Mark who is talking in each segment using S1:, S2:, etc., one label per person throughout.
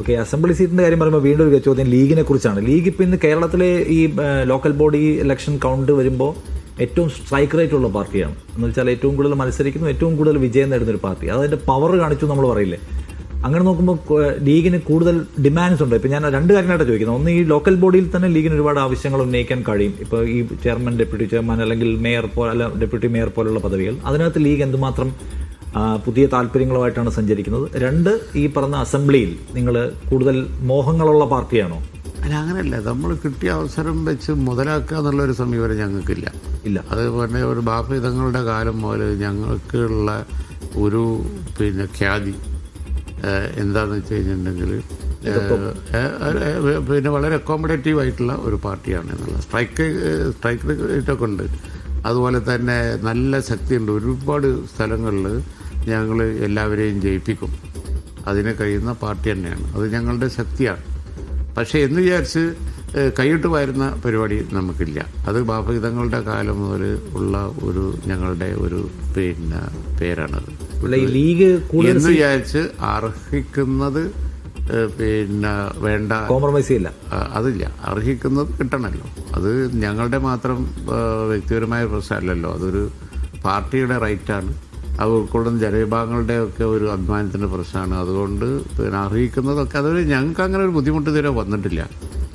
S1: Okay assembly സീറ്റിന്റെ കാര്യം പറയുമ്പോൾ വീണ്ടും ഒരു ചോദ്യം ലീഗിനെ കുറിച്ചാണ്. ലീഗ് ഇപ്പോൾ ഇന്ന് കേരളത്തിലെ ഈ ലോക്കൽ ബോഡി ഇലക്ഷൻ കൗണ്ട് വരുമ്പോൾ ഏറ്റവും സ്ട്രൈക്ക് റേറ്റ് ഉള്ള പാർട്ടിയാണ്. എന്ന് വെച്ചാൽ ഏറ്റവും കൂടുതൽ മത്സരിക്കുന്നു ഏറ്റവും കൂടുതൽ വിജയം നേടുന്ന ഒരു പാർട്ടി. അതിന്റെ പവർ കാണിച്ചു നമ്മൾ പറയില്ലേ? അങ്ങനെ നോക്കുമ്പോൾ ലീഗിന് കൂടുതൽ ഡിമാൻഡ്സ് ഉണ്ട്. ഇപ്പോൾ ഞാൻ രണ്ട് കാര്യങ്ങളായിട്ട് ചോദിക്കുന്നത് ഒന്ന് ഈ ലോക്കൽ ബോഡിയിൽ തന്നെ ലീഗിന് ഒരുപാട് ആവശ്യങ്ങൾ ഉന്നയിക്കാൻ കഴിയും. ഇപ്പോൾ ഈ ചെയർമാൻ ഡെപ്യൂട്ടി ചെയർമാൻ അല്ലെങ്കിൽ മേയർ പോലെ അല്ല ഡെപ്യൂട്ടി മേയർ പോലുള്ള പദവികൾ. അതിനകത്ത് ലീഗ് എന്തുമാത്രം പുതിയ താല്പര്യങ്ങളുമായിട്ടാണ് സഞ്ചരിക്കുന്നത്. രണ്ട് ഈ പറഞ്ഞ അസംബ്ലിയിൽ നിങ്ങൾ കൂടുതൽ മോഹങ്ങളുള്ള പാർട്ടിയാണോ?
S2: അല്ല അങ്ങനെയല്ല. നമ്മൾ കിട്ടിയ അവസരം വെച്ച് മുതലാക്കുക എന്നുള്ളൊരു സമീപനം ഞങ്ങൾക്കില്ല.
S1: ഇല്ല.
S2: അതുപോലെ ഒരു ബാപ്പിതങ്ങളുടെ കാലം മുതൽ ഞങ്ങൾക്കുള്ള ഒരു പിന്നെ ഖ്യാതി എന്താണെന്ന് വെച്ച് കഴിഞ്ഞിട്ടുണ്ടെങ്കിൽ പിന്നെ വളരെ അക്കോമഡേറ്റീവ് ആയിട്ടുള്ള ഒരു പാർട്ടിയാണ് എന്നുള്ളത് സ്ട്രൈക്ക് സ്ട്രൈക്ക് റേറ്റൊക്കെ ഉണ്ട്. അതുപോലെ തന്നെ നല്ല ശക്തിയുണ്ട്. ഒരുപാട് സ്ഥലങ്ങളിൽ ഞങ്ങൾ എല്ലാവരെയും ജയിപ്പിക്കും. അതിന് കഴിയുന്ന പാർട്ടി തന്നെയാണ്. അത് ഞങ്ങളുടെ ശക്തിയാണ്. പക്ഷേ എന്ന് വിചാരിച്ച് കൈയിട്ട് വരുന്ന പരിപാടി നമുക്കില്ല. അത് ബാപഹിതങ്ങളുടെ കാലം മുതൽ ഉള്ള ഒരു ഞങ്ങളുടെ ഒരു പിന്നെ പേരാണത്.
S1: ലീഗ്
S2: എന്ന് വിചാരിച്ച് അർഹിക്കുന്നത് പിന്നെ വേണ്ട
S1: കോംപ്രമൈസ്
S2: ഇല്ല അതില്ല. അർഹിക്കുന്നത് കിട്ടണമല്ലോ അത് ഞങ്ങളുടെ മാത്രം വ്യക്തിപരമായ പ്രശ്നമല്ലല്ലോ. അതൊരു പാർട്ടിയുടെ റൈറ്റാണ്. അത് ഉൾക്കൊള്ളുന്ന ജനവിഭാഗങ്ങളുടെ ഒക്കെ ഒരു അഭിമാനത്തിന്റെ പ്രശ്നമാണ്. അതുകൊണ്ട് പിന്നെ അറിയിക്കുന്നതൊക്കെ അതൊരു ഞങ്ങൾക്ക് അങ്ങനെ ഒരു ബുദ്ധിമുട്ട് ഇതുവരെ വന്നിട്ടില്ല.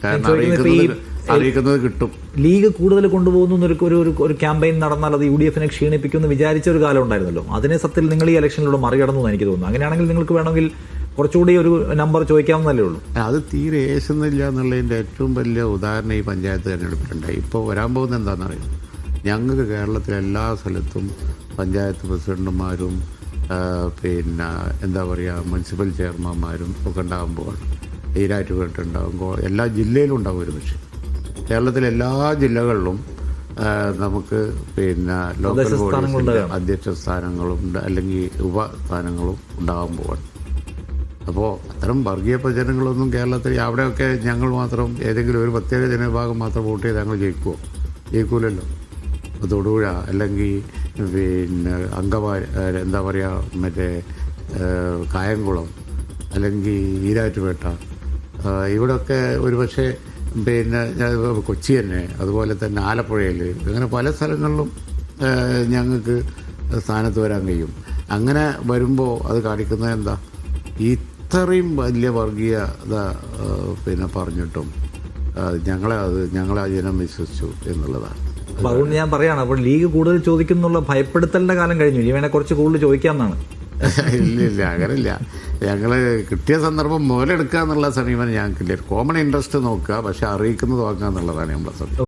S2: കാരണം അറിയിക്കുന്നത് അറിയിക്കുന്നത് കിട്ടും.
S1: ലീഗ് കൂടുതൽ കൊണ്ടുപോകുന്ന ഒരു ഒരു ക്യാമ്പയിൻ നടന്നാൽ അത് യു ഡി എഫിനെ ക്ഷീണിപ്പിക്കുമെന്ന് വിചാരിച്ച ഒരു കാലം ഉണ്ടായിരുന്നല്ലോ. അതിനെ സത്യത്തിൽ നിങ്ങൾ ഈ ഇലക്ഷനിലൂടെ മറികടന്നു എന്ന് എനിക്ക് തോന്നുന്നു. അങ്ങനെയാണെങ്കിൽ നിങ്ങൾക്ക് വേണമെങ്കിൽ കുറച്ചുകൂടി ഒരു നമ്പർ ചോദിക്കാവുന്നതല്ലേ ഉള്ളൂ.
S2: അത് തീരെ ഏശുന്നില്ല എന്നുള്ളതിന്റെ ഏറ്റവും വലിയ ഉദാഹരണം ഈ പഞ്ചായത്ത് തെരഞ്ഞെടുപ്പിലുണ്ടായി ഇപ്പോൾ വരാൻ പോകുന്നത് എന്താണെന്നറിയാം? ഞങ്ങൾക്ക് കേരളത്തിലെ എല്ലാ സ്ഥലത്തും പഞ്ചായത്ത് പ്രസിഡന്റുമാരും പിന്നെ എന്താ പറയുക മുനിസിപ്പൽ ചെയർമാന്മാരും ഒക്കെ ഉണ്ടാകാൻ പോവാണ് കേട്ടുണ്ടാകും എല്ലാ ജില്ലയിലും ഉണ്ടാകും ഒരു പക്ഷേ. കേരളത്തിലെ എല്ലാ ജില്ലകളിലും നമുക്ക് പിന്നെ ലോക്കൽ ബോഡീസിന്റെ അധ്യക്ഷ സ്ഥാനങ്ങളും അല്ലെങ്കിൽ ഉപസ്ഥാനങ്ങളും ഉണ്ടാകാൻ പോവാണ് അപ്പോൾ അത്തരം വർഗീയ പ്രചരണങ്ങളൊന്നും കേരളത്തിൽ അവിടെയൊക്കെ ഞങ്ങൾ മാത്രം ഏതെങ്കിലും ഒരു പ്രത്യേക ജനവിഭാഗം മാത്രം വോട്ട് ചെയ്ത് ഞങ്ങൾ ജയിക്കുമോ ജയിക്കൂലല്ലോ. തൊടുപുഴ അല്ലെങ്കിൽ പിന്നെ അങ്കമാ എന്താ പറയുക മറ്റേ കായംകുളം അല്ലെങ്കിൽ ഈരാറ്റുപേട്ട. ഏഹ് ഇവിടെയൊക്കെ ഒരു പക്ഷേ പിന്നെ കൊച്ചി തന്നെ അതുപോലെ തന്നെ ആലപ്പുഴയിൽ അങ്ങനെ പല സ്ഥലങ്ങളിലും ഞങ്ങൾക്ക് സ്ഥാനത്ത് വരാൻ കഴിയും. അങ്ങനെ വരുമ്പോൾ അത് കാണിക്കുന്നത് എന്താ? ഇത്രയും വലിയ വർഗീയത പിന്നെ പറഞ്ഞിട്ടും ഞങ്ങളെ അത് ഞങ്ങളെ ആ ജനം വിശ്വസിച്ചു എന്നുള്ളതാണ്.
S1: അപ്പൊ അതുകൊണ്ട് ഞാൻ പറയാണ് അപ്പോൾ ലീഗ് കൂടുതൽ ചോദിക്കുന്നുള്ള ഭയപ്പെടുത്തലിന്റെ കാലം കഴിഞ്ഞു. ഇനി വേണേ കുറച്ച് കൂടുതൽ ചോദിക്കാമെന്നാണ്.
S2: ഇല്ല ഇല്ല അങ്ങനെയില്ല. ഞങ്ങൾ കിട്ടിയ സന്ദർഭം മുതലെടുക്കുക എന്നുള്ള സമീപനം ഞങ്ങൾക്കില്ല. കോമൺ ഇൻട്രസ്റ്റ് നോക്കുക പക്ഷെ അറിയിക്കുന്നത് നോക്കുക എന്നുള്ളതാണ് നമ്മളെ സമീപം